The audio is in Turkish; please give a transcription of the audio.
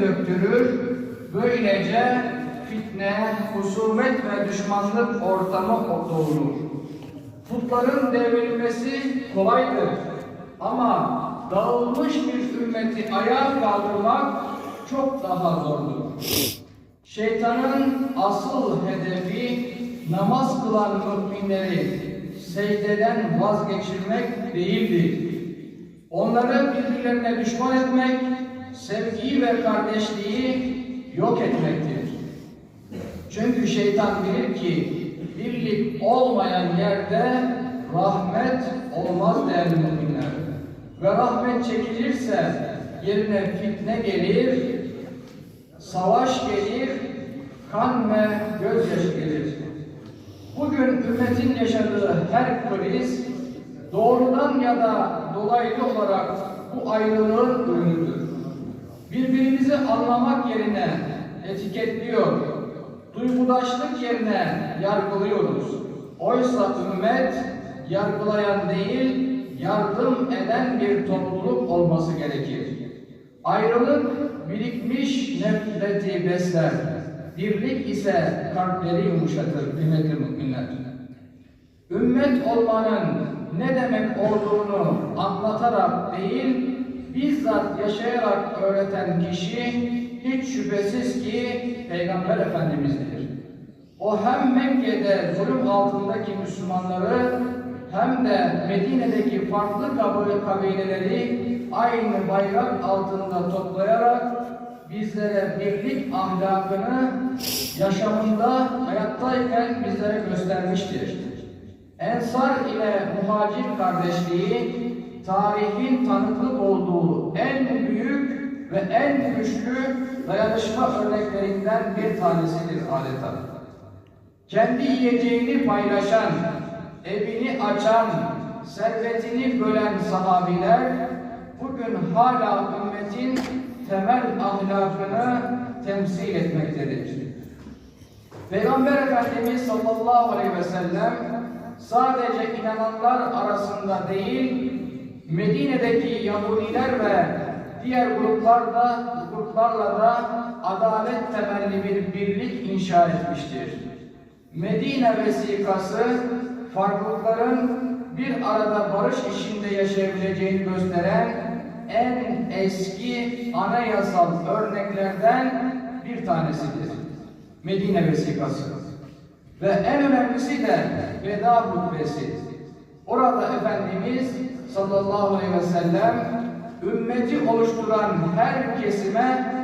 döktürür, böylece fitne, husumet ve düşmanlık ortamı doğurur. Putların devrilmesi kolaydır ama dağılmış bir ümmeti ayağa kaldırmak çok daha zordur. Şeytanın asıl hedefi namaz kılan müminleri secdeden vazgeçirmek değildir. Onları birbirlerine düşman etmek, sevgiyi ve kardeşliği yok etmektir. Çünkü şeytan bilir ki birlik olmayan yerde rahmet olmaz değerli müminler. Ve rahmet çekilirse yerine fitne gelir, savaş gelir, kan ve gözyaşı gelir. Bugün ümmetin yaşadığı her kriz doğrudan ya da dolaylı olarak bu ayrılığın ürünüdür. Birbirimizi anlamak yerine etiketliyor, duygudaşlık yerine yargılıyoruz. Oysa ümmet yargılayan değil, yardım eden bir topluluk olması gerekir. Ayrılık birikmiş nefreti besler. Birlik ise kalpleri yumuşatır kıymetli müminler. Ümmet olmanın ne demek olduğunu anlatarak değil, bizzat yaşayarak öğreten kişi hiç şüphesiz ki Peygamber Efendimiz'dir. O hem Mekke'de zulüm altındaki Müslümanları hem de Medine'deki farklı kabileleri aynı bayrak altında toplayarak bizlere birlik ahlakını yaşamında hayattayken bizlere göstermiştir. Ensar ile muhacir kardeşliği tarihin tanıklık olduğu en büyük ve en güçlü dayanışma örneklerinden bir tanesidir adeta. Kendi yiyeceğini paylaşan, evini açan, servetini bölen sahabiler bugün hala ümmetin temel ahlakını temsil etmektedir. Peygamber Efendimiz sallallahu aleyhi ve sellem sadece inananlar arasında değil, Medine'deki Yahudiler ve diğer gruplarda, gruplarla da adalet temelli bir birlik inşa etmiştir. Medine vesikası farklılıkların bir arada barış içinde yaşayabileceğini gösteren en eski anayasal örneklerden bir tanesidir. Medine vesikası. Ve en önemlisi de veda hutbesi. Orada Efendimiz sallallahu aleyhi ve sellem ümmeti oluşturan her kesime